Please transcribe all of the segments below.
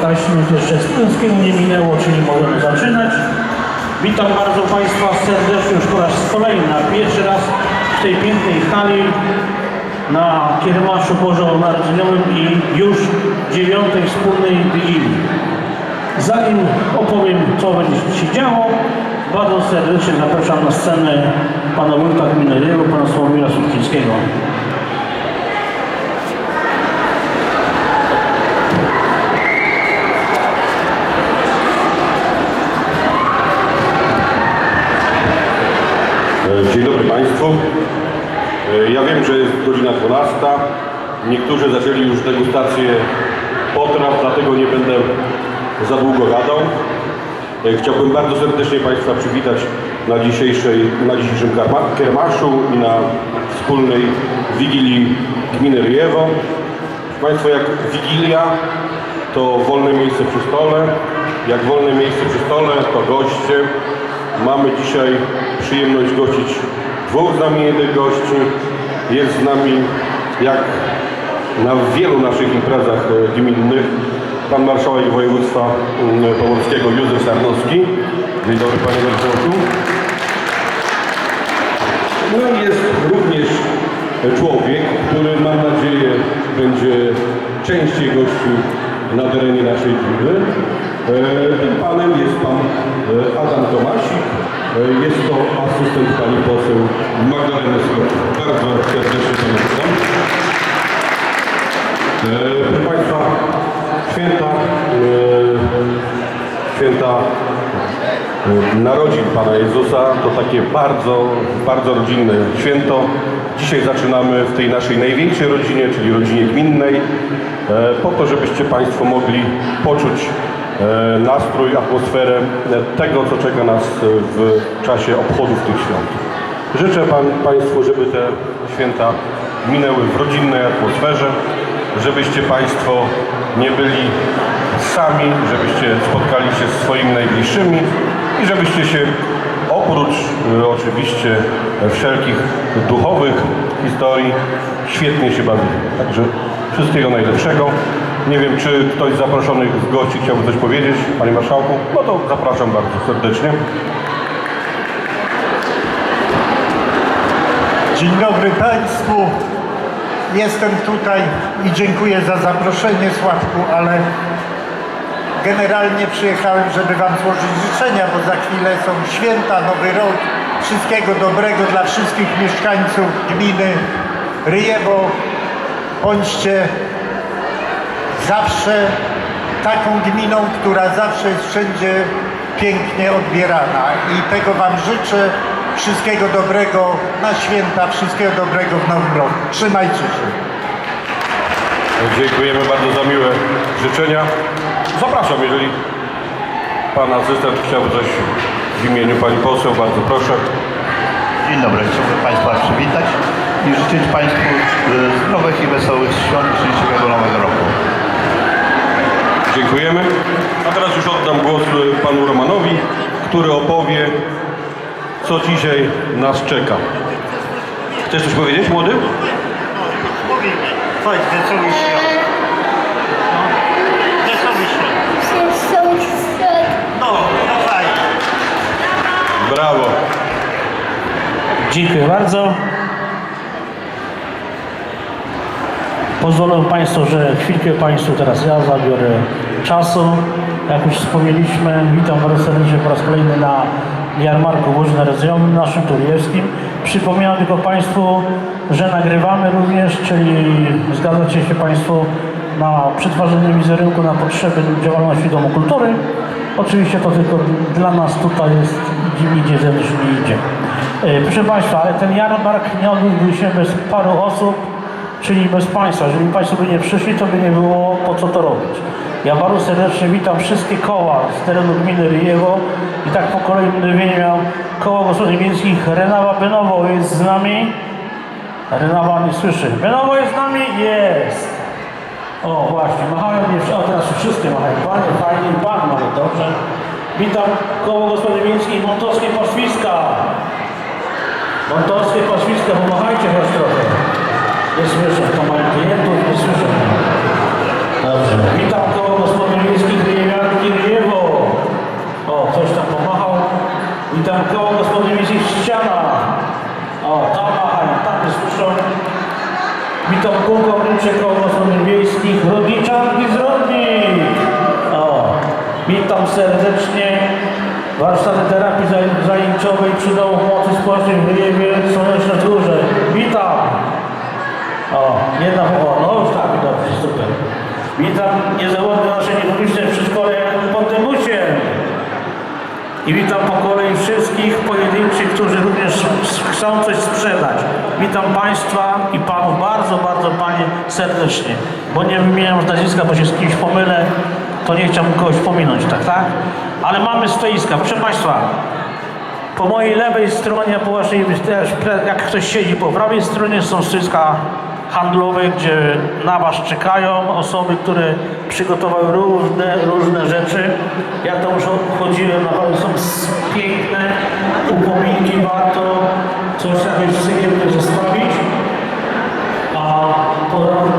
15 minut jeszcze Studenckiego nie minęło, czyli możemy zaczynać. Witam bardzo Państwa serdecznie już po raz kolejny, a pierwszy raz w tej pięknej hali na kiermaszu bożonarodzeniowym i już dziewiątej wspólnej Wigilii. Zanim opowiem, co będzie się działo, bardzo serdecznie zapraszam na scenę pana wójta gminy pana Sławomira Sutkińskiego. E, Ja wiem, że jest godzina 12. Niektórzy zaczęli już degustację potraw, dlatego nie będę za długo gadał. E, Chciałbym bardzo serdecznie Państwa przywitać na, dzisiejszej, na dzisiejszym kiermaszu i na wspólnej Wigilii Gminy Ryjewo. Państwa, jak Wigilia to wolne miejsce przy stole. Jak wolne miejsce przy stole to goście. Mamy dzisiaj przyjemność gościć dwóch znamienitych gości. Jest z nami, jak na wielu naszych imprezach e, gminnych, pan marszałek województwa mm, pomorskiego Józef Sarnowski. Dzień dobry panie marszałku. No i jest również człowiek, który mam nadzieję będzie częściej gościł na terenie naszej gminy. E, Tym panem jest pan e, Adam Tomasik. E, Jest to asystent pani poseł Magdaleny Skok. Bardzo serdecznie panią witam. E, Proszę Państwa, święta, e, święta e, narodzin Pana Jezusa to takie bardzo, bardzo rodzinne święto. Dzisiaj zaczynamy w tej naszej największej rodzinie, czyli rodzinie gminnej, e, po to, żebyście Państwo mogli poczuć e, nastrój, atmosferę e, tego, co czeka nas e, w czasie obchodów tych świąt. Życzę pan, Państwu, żeby te święta minęły w rodzinnej atmosferze, żebyście Państwo nie byli sami, żebyście spotkali się z swoimi najbliższymi i żebyście się oprócz e, oczywiście e, wszelkich duchowych historii świetnie się bawili. Także wszystkiego najlepszego. Nie wiem, czy ktoś z zaproszonych z gości chciałby coś powiedzieć, Panie Marszałku? No to zapraszam bardzo serdecznie. Dzień dobry Państwu. Jestem tutaj i dziękuję za zaproszenie Sławku, ale generalnie przyjechałem, żeby Wam złożyć życzenia, bo za chwilę są święta, Nowy Rok. Wszystkiego dobrego dla wszystkich mieszkańców gminy Ryjewo. Bądźcie zawsze taką gminą, która zawsze jest wszędzie pięknie odbierana. I tego Wam życzę. Wszystkiego dobrego na święta, wszystkiego dobrego w Nowym Roku. Trzymajcie się. Dziękujemy bardzo za miłe życzenia. Zapraszam, jeżeli Pan asystent chciałby coś w imieniu Pani Poseł, bardzo proszę. Dzień dobry, chciałbym Państwa przywitać i życzyć Państwu e, zdrowych i wesołych świąt i szczęśliwego Nowego Roku. Dziękujemy. A teraz już oddam głos y, Panu Romanowi, który opowie, co dzisiaj nas czeka. Chcesz coś powiedzieć, młody? Chodź, wesoły świąt. Wesoły świąt. No, no fajnie. Brawo. Dziękuję bardzo. Pozwolą Państwo, że chwilkę Państwu teraz ja zabiorę czasu. Jak już wspomnieliśmy, witam bardzo serdecznie po raz kolejny na jarmarku bożonarodzeniowym naszym turijewskim. Przypominam tylko Państwu, że nagrywamy również, czyli zgadzacie się Państwo na przetwarzanie wizerunku na potrzeby działalności Domu Kultury. Oczywiście to tylko dla nas tutaj jest, gdzie idzie, zewnątrz nie idzie. E, Proszę Państwa, ale ten jarmark nie odbyłby się bez paru osób, czyli bez Państwa. Jeżeli Państwo by nie przyszli, to by nie było po co to robić. Ja bardzo serdecznie witam wszystkie koła z terenu gminy Ryjewo i tak po kolei będę wymieniał koło gospodyń miejskich Renawa Benowo jest z nami. Renawa nie słyszy. Benowo jest z nami? Jest. O właśnie, machają mnie, o teraz wszystkie machają. Panie, fajnie, pan nawet, dobrze. Witam koło gospodyń miejskich Montowskie Pastwiska. Montowskie Pastwiska, pomachajcie was trochę. Nie słyszę, to mam klientów, nie słyszę. Dobrze. Witam koło gospodyń wiejskich Ryjewianki Ryjewo. O, ktoś tam pomachał. Witam koło gospodyń wiejskich Ściana. O, tam machają, tam nie słyszą. Witam kółko Ryczek koło gospodyń wiejskich Rodniczanki z Rodnik. O, witam serdecznie. Warsztaty terapii zajęciowej przy Domu Pomocy Społecznej w Ryjewie, Słoneczne Górze. Witam! O, jedna o, no już tak, dobrze, super. Witam niezawodne nasze niepubliczne przedszkole pod. I witam po kolei wszystkich pojedynczych, którzy również chcą coś sprzedać. Witam Państwa i Panów bardzo, bardzo Panie serdecznie. Bo nie wymieniam nazwiska, bo się z kimś pomylę, to nie chciałbym kogoś pominąć, tak, tak? Ale mamy stoiska. Proszę Państwa, po mojej lewej stronie, po waszej jak ktoś siedzi po prawej stronie są stoiska handlowe, gdzie na was czekają osoby, które przygotowały różne, różne rzeczy. Ja tam już chodziłem, naprawdę są piękne upominki, warto coś jakieś cegiełkę zostawić. A po roku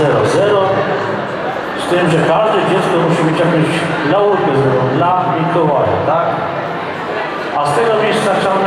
15.00 z tym, że każde dziecko musi mieć jakąś zrobioną dla Mikołaja, tak? A z tego miejsca chciałbym,